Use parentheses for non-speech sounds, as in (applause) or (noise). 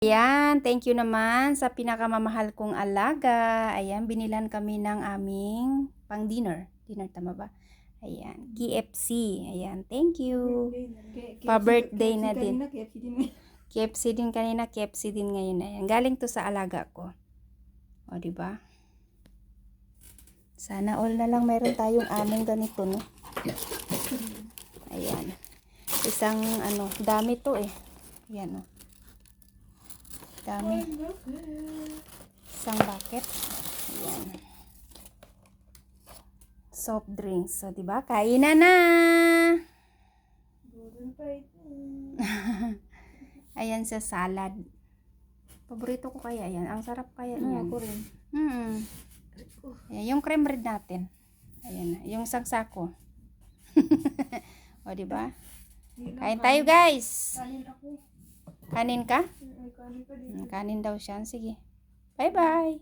Ayan, thank you naman sa pinakamamahal kong alaga. Ayan, binilan kami ng aming pang dinner. Dinner tama ba? Ayan, KFC. Ayan, thank you. Pa-birthday na din. KFC din kanina, KFC din ngayon. Ayan, galing to sa alaga ko. O, di ba? Sana all na lang meron tayong among ganito, no? Ayan. Isang, ano, dami to eh. Ayan, oh. Dami. Isang bucket. Ayan. Soft drinks. So, di ba? Kainan na! (laughs) Ayan sa salad. Paborito ko kaya yan. Ang sarap kaya niyan. Ako rin. Hmm. Ayan, yung cream bread natin. Ayan na. Yung sagsako. (laughs) o, di ba? Kain tayo, guys. Kanin ako. Kanin ka? Kanin daw siya. Sige. Bye-bye.